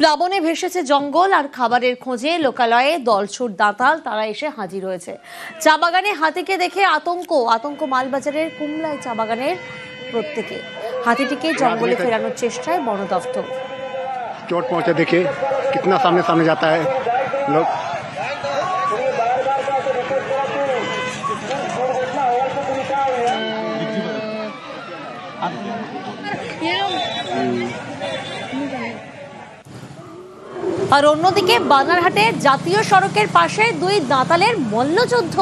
প্লাবনে ভেসেছে জঙ্গল আর খাবারের খোঁজে লোকালয়ে দলছুট দাঁতাল তারা এসে হাজির হয়েছে। চা বাগানে হাতিকে দেখে আতঙ্ক আতঙ্ক মালবাজারের কুমলায় চা বাগানের প্রত্যেকে। হাতিটিকে জঙ্গলে ফেরানোর চেষ্টায় বন দপ্তর। চোট পৌঁছে দেখে কিতনা সামনে সামনে যাতা লোক। Yeah. আর অন্যদিকে বানারহাটে জাতীয় সড়কের পাশে দুই দাঁতালের মল্লযুদ্ধ।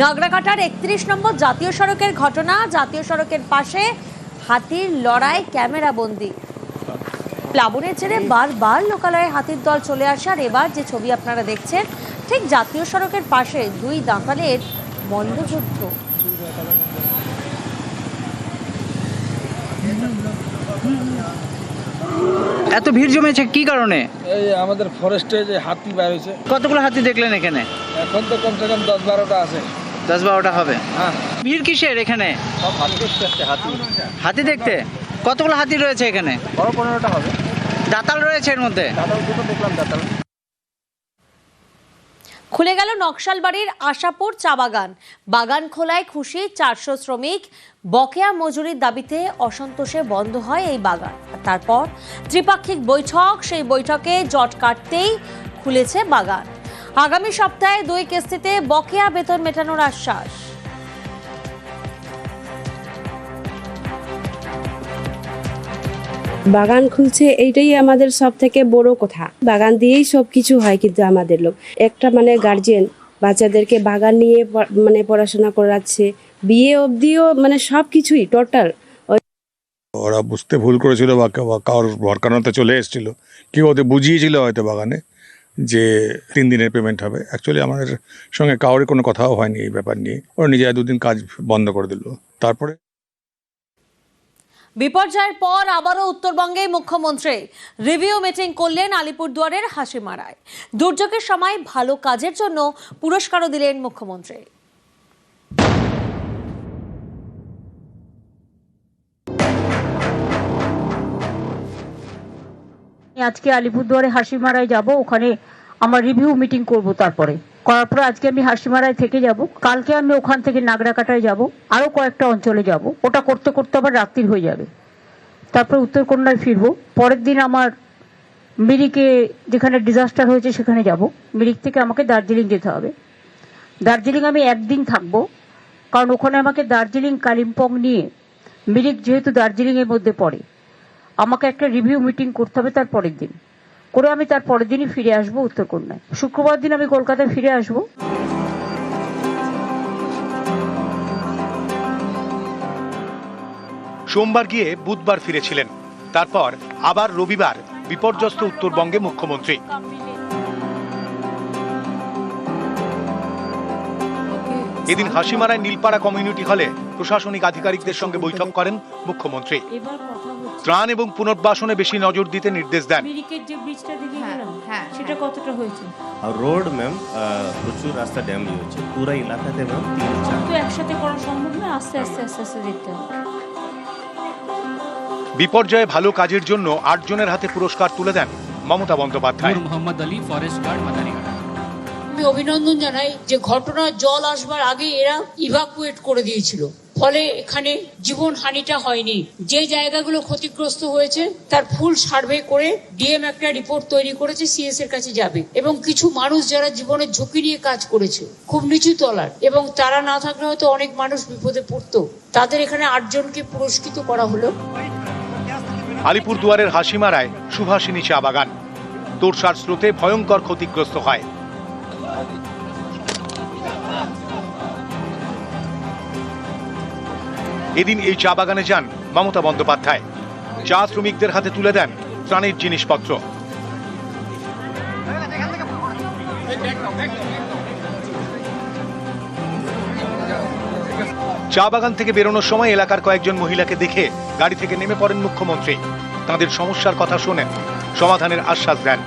নাগরাকাটার একত্রিশ নম্বর জাতীয় সড়কের ঘটনা, জাতীয় সড়কের পাশে হাতির লড়াই, ক্যামেরা বন্দি। প্লাবনের জেরে বারবার লোকালয়ে হাতির দল চলে আসে। আর এবার যে ছবি আপনারা দেখছেন, ঠিক জাতীয় সড়কের পাশে দুই দাঁতালের মল্লযুদ্ধ। এত ভিড় জমেছে কি কারণে? এই আমাদের ফরেস্টে যে হাতি বার হয়েছে। কতগুলো হাতি দেখলেন এখানে? এখন তো কমসে কম দশ বারোটা আছে। দশ বারোটা হবে। হ্যাঁ। ভিড় কিসের এখানে? সব হাতি দেখতে হাতি। হাতি দেখতে? কতগুলো হাতি রয়েছে এখানে? বড় পনেরোটা হবে। দাতাল রয়েছে এর মধ্যে? দাতাল দুটো দেখলাম দাদা খুলে গেল নকশালবাড়ির আশাপুর চা বাগান। বাগান খোলায় খুশি চারশো শ্রমিক। বকেয়া মজুরির দাবিতে অসন্তোষে বন্ধ হয় এই বাগান। তারপর ত্রিপাক্ষিক বৈঠক, সেই বৈঠকে জট কাটতেই খুলেছে বাগান। আগামী সপ্তাহে দুই কিস্তিতে বকেয়া বেতন মেটানোর আশ্বাস। বাগান খুলছে, এইটাই আমাদের সব থেকে বড় কথা। বাগান দিয়েই সব কিছু হয় কিন্তু আমাদের লোক। একটা মানে গার্জেন বাচ্চাদেরকে বাগান নিয়ে মানে পড়াশোনা করাচ্ছে। বিয়ে অবধিও মানে সব কিছুই টোটাল ওরা বুঝতে ভুল করেছিল বা কারোর ভরকানোতে চলে এসেছিল। কেউ ওদের বুঝিয়েছিল হয়তো বাগানে যে তিন দিনের পেমেন্ট হবে। অ্যাকচুয়ালি আমাদের সঙ্গে কারোর কোনো কথাও হয়নি এই ব্যাপার নিয়ে। ওরা নিজেরা দুদিন কাজ বন্ধ করে দিল। তারপরে বিপর্যয়ের পর আবারও উত্তরবঙ্গে মুখ্যমন্ত্রী রিভিউ মিটিং করলেন আলিপুরদুয়ারের হাসিমারায়। দুর্যোগের সময় ভালো কাজের জন্য পুরস্কারও দিলেন মুখ্যমন্ত্রী। আজকে আলিপুরদুয়ারে হাসিমারায় যাব, ওখানে আমার রিভিউ মিটিং করব তারপরে। করার পরে আজকে আমি হাসিমারায় থেকে যাব। কালকে আমি ওখান থেকে নাগরাকাটায় যাব। আরও কয়েকটা অঞ্চলে যাব। ওটা করতে করতে আবার রাত্রির হয়ে যাবে। তারপরে উত্তরকন্যায় ফিরবো। পরের দিন আমার মিরিকে যেখানে ডিজাস্টার হয়েছে সেখানে যাব। মিরিক থেকে আমাকে দার্জিলিং যেতে হবে। দার্জিলিং আমি একদিন থাকব। কারণ ওখানে আমাকে দার্জিলিং, কালিম্পং নিয়ে মিরিক যেহেতু দার্জিলিং এর মধ্যে পড়ে, আমাকে একটা রিভিউ মিটিং করতে হবে তার পরের দিন। করে আমি তার পরের দিনই ফিরে আসব উত্তরকন্যায়। শুক্রবার দিন আমি কলকাতায় ফিরে আসব। সোমবার গিয়ে বুধবার ফিরেছিলেন। তারপর আবার রবিবার বিপর্যস্ত উত্তরবঙ্গে মুখ্যমন্ত্রী। এদিন হাসিমারায় নীলপাড়া কমিউনিটি হলে প্রশাসনিক আধিকারিকদের সঙ্গে বৈঠক করেন মুখ্যমন্ত্রী। ত্রাণ এবং পুনর্বাসনে বেশি নজর দিতে নির্দেশ দেন। হ্যাঁ, সেটা কতটা হয়েছে? রোড ম্যাম প্রচুর রাস্তা ড্যাম হয়েছে পুরো এলাকাতে ম্যাম তো একসাথে করা সম্ভব না? আস্তে আস্তে আস্তে আস্তে দেখতে হবে। বিপর্যয়ে ভালো কাজের জন্য আটজনের হাতে পুরস্কার তুলে দেন Mamata Bandyopadhyay. Mohammad Ali forest guard Madarihat. আমি অভিনন্দন জানাই যে ঘটনা জল আসবার আগে এরা ইভাকুয়েট করে দিয়েছিল। ফলে এখানে জীবন হানিটা হয়নি। যে জায়গাগুলো ক্ষতিগ্রস্ত হয়েছে, তার ফুল সার্ভে করে ডিএম একটা রিপোর্ট তৈরি করেছে সিএস এর কাছে যাবে। এবং কিছু মানুষ যারা জীবনের ঝুঁকি নিয়ে কাজ করেছে, খুব নিচু তলার, এবং তারা না থাকলে হয়তো অনেক মানুষ বিপদে পড়তো। তাদের এখানে আটজনকে পুরস্কৃত করা হলো। আলিপুরদুয়ারের হাসিমারায় সুভাষিনী চা বাগান। তোরসার স্রোতে ভয়ঙ্কর ক্ষতিগ্রস্ত হয়। এদিন এই চা বাগানে যান মমতা বন্দ্যোপাধ্যায়। চা শ্রমিকদের হাতে তুলে দেন ত্রাণের জিনিসপত্র। চা বাগান থেকে বেরোনোর সময় এলাকার কয়েকজন মহিলাকে দেখে গাড়ি থেকে নেমে পড়েন মুখ্যমন্ত্রী। তাদের সমস্যার কথা শোনেন, সমাধানের আশ্বাস দেন।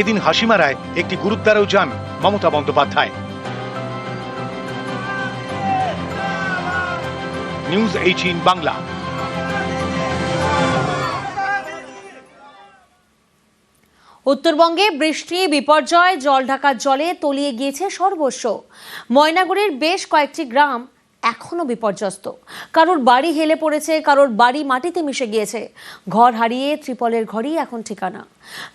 এদিন হাসিমারায় একটি গুরুদ্বারেও যান Mamata Bandyopadhyay. News eighteen Bangla. উত্তরবঙ্গে বৃষ্টি, বিপর্যয়, জল ঢাকার জলে তলিয়ে গিয়েছে সর্বস্ব। ময়নাগুড়ির বেশ কয়েকটি গ্রাম এখনও বিপর্যস্ত। কারোর বাড়ি হেলে পড়েছে, কারোর বাড়ি মাটিতে মিশে গিয়েছে। ঘর হারিয়ে ত্রিপলের ঘরই এখন ঠিকানা।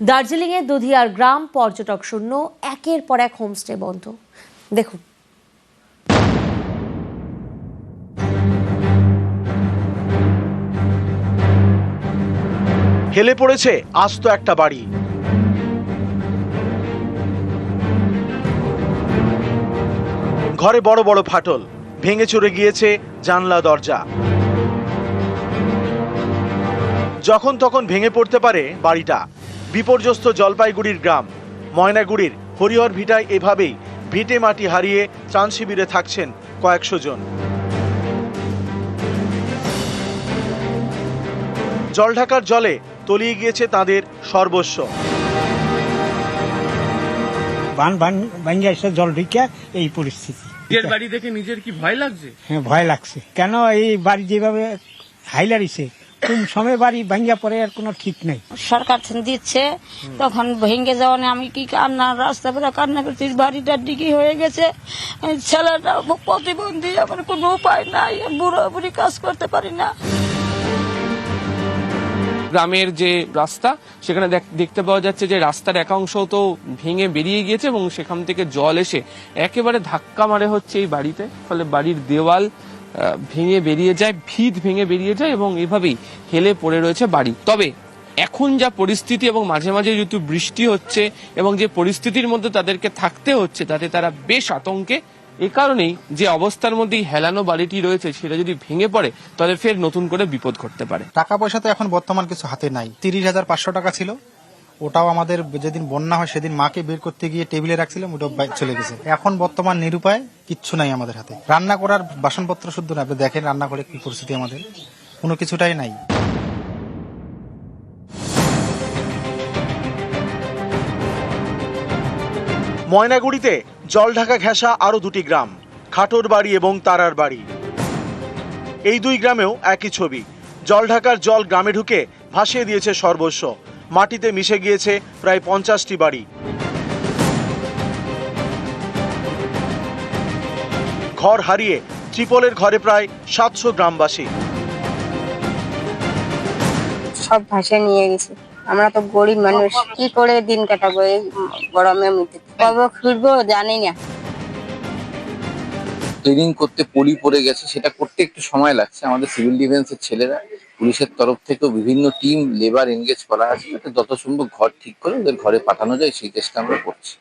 দার্জিলিংয়ের দুধিয়ার গ্রাম, পর্যটক শূন্য, একের পর এক হোমস্টে বন্ধ। দেখুন। হেলে পড়েছে, আস্ত একটা বাড়ি। ঘরে বড় বড় ফাটল। ভেঙে চড়ে গিয়েছে জানলা দরজা। যখন তখন ভেঙে পড়তে পারে বাড়িটা। বিপর্যস্ত জলপাইগুড়ির গ্রাম, ময়নাগুড়ির হরিহর ভিটায় এভাবেই ভিটে মাটি হারিয়ে ত্রাণ শিবিরে থাকছেন কয়েকশো জন। জলঢাকার জলে তলিয়ে গিয়েছে তাদের সর্বস্ব। বান বান ভাঙ্গে এসে জল ঢুকে এই পরিস্থিতি। নিজের বাড়ি দেখে নিজের কি ভয় লাগছে? হ্যাঁ ভয় লাগছে। কেন এই বাড়ি যেভাবে হাইলারিছে কোন সময় বাড়ি ভাঙ্গা পরে আর কোনো ঠিক নেই। সরকার দিচ্ছে তখন ভেঙে যাওয়া আমি কি কান্না রাস্তা বেড়া কান্না করছি বাড়িটা ডিগি হয়ে গেছে। ছেলেটা প্রতিবন্ধী আমার কোনো উপায় নাই বুড়ো বুড়ি কাজ করতে পারি না। গ্রামের যে রাস্তা, সেখানে দেখ- দেখতে পাওয়া যাচ্ছে যে রাস্তার একাংশ তো ভেঙে বেরিয়ে গিয়েছে এবং সেখান থেকে জল এসে একেবারে ধাক্কা মারে হচ্ছে এই বাড়িতে। ফলে বাড়ির দেওয়াল ভেঙে বেরিয়ে যায়, ভিত ভেঙে বেরিয়ে যায় এবং এভাবেই হেলে পড়ে রয়েছে বাড়ি। তবে এখন যা পরিস্থিতি এবং মাঝে মাঝে যেহেতু বৃষ্টি হচ্ছে এবং যে পরিস্থিতির মধ্যে তাদেরকে থাকতে হচ্ছে, তাতে তারা বেশ আতঙ্কে এ কারণেই যে অবস্থার মধ্যেই হেলানো বাড়িটি রয়েছে সেটা যদি ভেঙে পড়ে তাহলে ফের নতুন করে বিপদ ঘটতে পারে। টাকা পয়সা তো এখন বর্তমান কিছু হাতে নাই। তিরিশ হাজার পাঁচশো টাকা ছিল। ওটাও আমাদের যেদিন বন্যা হয় সেদিন মাকে বের করতে গিয়ে টেবিলে রাখছিলাম ওটা বাই- চলে গেছে। এখন বর্তমান নিরুপায় কিচ্ছু নাই আমাদের হাতে। রান্না করার বাসনপত্র শুদ্ধ না আপনি দেখেন রান্না করে কি পরিস্থিতি আমাদের। কোনো কিছুটাই নাই। ময়নাগুড়িতে জলঢাকা ঘেঁষা আরও দুটি গ্রাম খাটোর বাড়ি এবং তারার বাড়ি এই দুই গ্রামেও একই ছবি। জলঢাকার জল গ্রামে ঢুকে ভাসিয়ে দিয়েছে সর্বস্ব। মাটিতে মিশে গিয়েছে প্রায় পঞ্চাশটি বাড়ি। ঘর হারিয়ে ত্রিপলের ঘরে প্রায় সাতশো গ্রামবাসী। সব নিয়ে গেছে। আমরা তো গরিব মানুষ কি করে দিন কাটাবো এই গরমের মধ্যে কবে ফিরবো জানি না। ট্রেনিং করতে পলি পড়ে গেছে সেটা করতে একটু সময় লাগছে। আমাদের সিভিল ডিফেন্সের ছেলেরা পুলিশের তরফ থেকেও বিভিন্ন টিম লেবার এনগেজ করা আছে যাতে যত সম্ভব ঘর ঠিক করে ওদের ঘরে পাঠানো যায় সেই চেষ্টা আমরা করছি।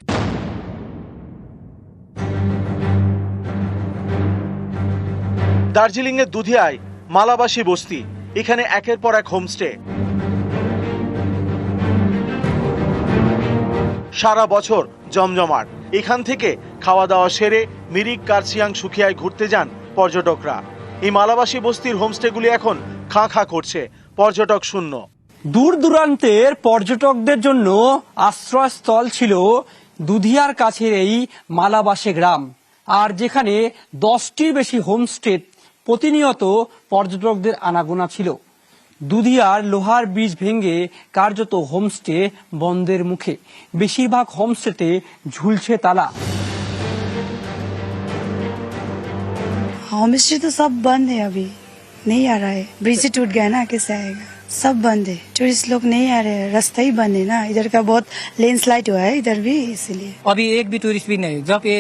দার্জিলিং এর দুধিয়ায় মালাবাসী বস্তি এখানে একের পর এক হোমস্টে। সারা বছর জমজমাট। এখান থেকে খাওয়া দাওয়া সেরে মিরিক, কার্সিয়াং, সুখিয়ায় ঘুরতে যান পর্যটকরা। এই মালাবাসী বস্তির হোমস্টেগুলি এখন খাঁ খাঁ করছে। পর্যটক শূন্য। দূর দূরান্তের পর্যটকদের জন্য আশ্রয়স্থল ছিল দুধিয়ার কাছের এই মালাবাসে গ্রাম, আর যেখানে দশটির বেশি হোমস্টে প্রতিনিয়ত পর্যটকদের আনাগোনা ছিল। দুধিয়ার লোহার ব্রিজ ভেঙে কার্যত হোমস্টে বন্ধের মুখে বেশিরভাগ হোমস্টেতে ঝুলছে তালা होम स्टे तो सब बंद है अभी नहीं आ रहा है ब्रिज ही टूट गया ना कैसे आएगा सब बंद है टूरिस्ट लोग नहीं आ रहे हैं रास्ता ही बंद है ना इधर का बहुत लैंडस्लाइड हुआ है इधर भी इसीलिए अभी एक भी टूरिस्ट भी नहीं जब ये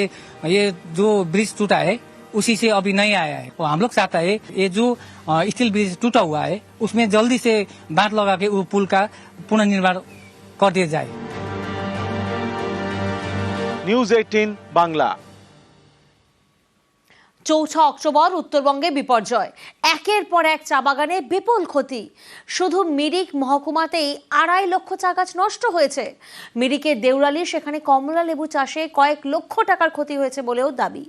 ये जो ब्रिज टूटा है उसी से अभी नहीं आया है और हम लोग चाहता है ये जो अ, स्टील ब्रिज टूटा हुआ है उसमें जल्दी से बांध लगा के वो पुल का पुनर्निर्माण कर दिया जाए নিউজ এইটিন বাংলা চৌঠা অক্টোবর উত্তরবঙ্গে বিপর্যয় একের পর এক চা বাগানে বিপুল ক্ষতি শুধু মিরিক মহকুমাতেই আড়াই লক্ষ চা গাছ নষ্ট হয়েছে মিরিকের দেউরালি সেখানে কমলা লেবু চাষে কয়েক লক্ষ টাকার ক্ষতি হয়েছে বলেও দাবি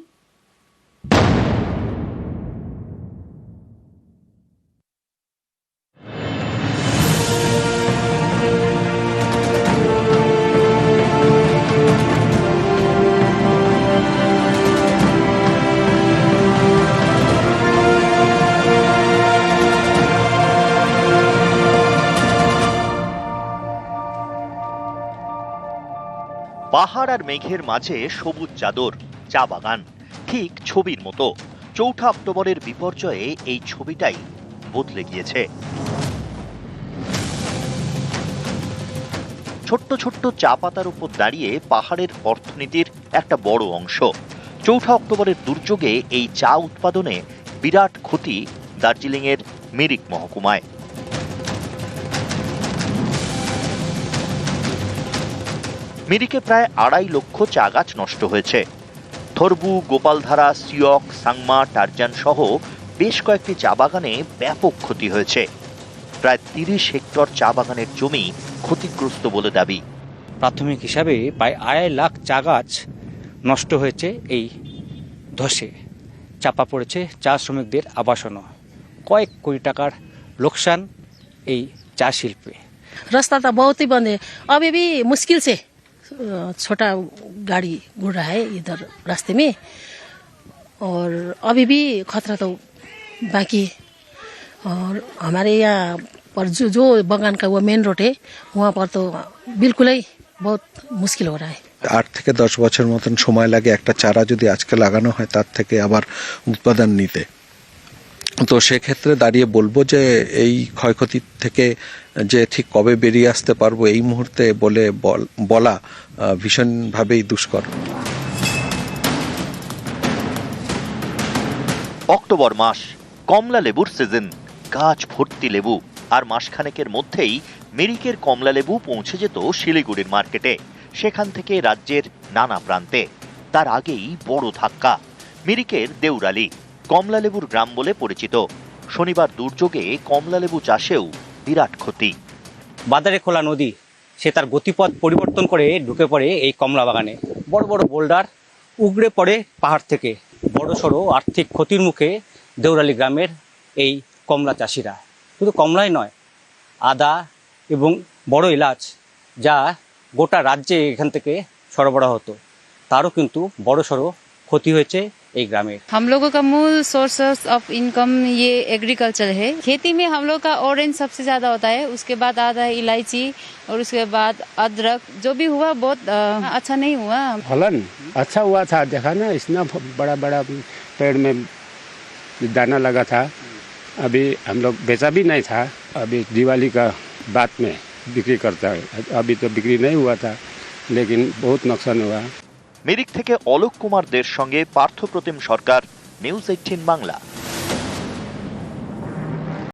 মেঘের মাঝে সবুজ চাদর, চা বাগান, ঠিক ছবির মতো। চৌঠা অক্টোবরের বিপর্যয়ে এই ছবিটাই বদলে গিয়েছে। ছোট্ট ছোট্ট চা পাতার উপর দাঁড়িয়ে পাহাড়ের অর্থনীতির একটা বড় অংশ। চৌঠা অক্টোবরের দুর্যোগে এই চা উৎপাদনে বিরাট ক্ষতি দার্জিলিংয়ের মিরিক মহকুমায়। মিরিকে প্রায় আড়াই লক্ষ চা গাছ নষ্ট হয়েছে। থরবু গোপালধারা সিয়ক সাংমা টার্জান সহ বেশ কয়েকটি চা বাগানে ব্যাপক ক্ষতি হয়েছে। প্রায় তিরিশ হেক্টর চা বাগানের জমি ক্ষতিগ্রস্ত বলে দাবি। প্রাথমিক হিসাবে প্রায় আড়াই লাখ চা গাছ নষ্ট হয়েছে এই ধসে। চাপা পড়েছে চা শ্রমিকদের আবাসনও। কয়েক কোটি টাকার লোকসান এই চা শিল্পে। রাস্তাটা বহুতই বন্ধে অবেবি মুশকিল छोटा गाड़ी घूर रहा है इधर रास्ते में और अभी भी खतरा तो बाकी है और हमारे यहाँ पर जो जो बगान का वो मेन रोड है वहाँ पर तो बिल्कुल ही बहुत मुश्किल हो रहा है আট থেকে দশ বছর মতন সময় লাগে একটা চারা যদি আজকে লাগানো হয় তার থেকে আবার উৎপাদন নিতে তো সেক্ষেত্রে দাঁড়িয়ে বলব যে এই ক্ষয়ক্ষতি থেকে যে ঠিক কবে বেরিয়ে আসতে পারব এই মুহূর্তে বলে বল- ভীষণভাবেই দুষ্কর। অক্টোবর মাস, কমলা লেবুর সিজন গাছ ভর্তি লেবু, আর মাসখানেকের মধ্যেই মেরিকের কমলা লেবু পৌঁছে যেত শিলিগুড়ির মার্কেটে, সেখান থেকে রাজ্যের নানা প্রান্তে। তার আগেই বড় ধাক্কা, মিরিকের দেউরালি। কমলা লেবুর গ্রাম বলে পরিচিত। শনিবার দুর্যোগে কমলা লেবু চাষেও বিরাট ক্ষতি। বাজারে খোলা নদী, সে তার গতিপথ পরিবর্তন করে ঢুকে পড়ে এই কমলা বাগানে। বড় বড় বোল্ডার উগড়ে পড়ে পাহাড় থেকে। বড় সড়ো আর্থিক ক্ষতির মুখে দেউরালি গ্রামের এই কমলা চাষিরা। শুধু কমলাই নয়, আদা এবং বড় এলাচ যা গোটা রাজ্যে এখান থেকে সরবরাহ হতো, তারও কিন্তু বড় সড়ো ক্ষতি হয়েছে एक ग्रामीण हम लोगों का मूल सोर्स ऑफ़ इनकम ये एग्रीकल्चर है। खेती में हम लोग का ऑरेंज सबसे ज़्यादा होता है उसके बाद आता है इलायची और उसके बाद अदरक जो भी हुआ बहुत अच्छा नहीं हुआ। फलन अच्छा हुआ था। देखा ना इतना बड़ा बड़ा पेड़ में दाना लगा था। अभी हम लोग बेचा भी नहीं था। अभी दिवाली का बाद में बिक्री करता है। अभी तो बिक्री नहीं हुआ था लेकिन बहुत नुकसान हुआ। মিরিক থেকে অলোক কুমার দের সঙ্গে পার্থ প্রতিম সরকার নিউজ এইটিন বাংলা।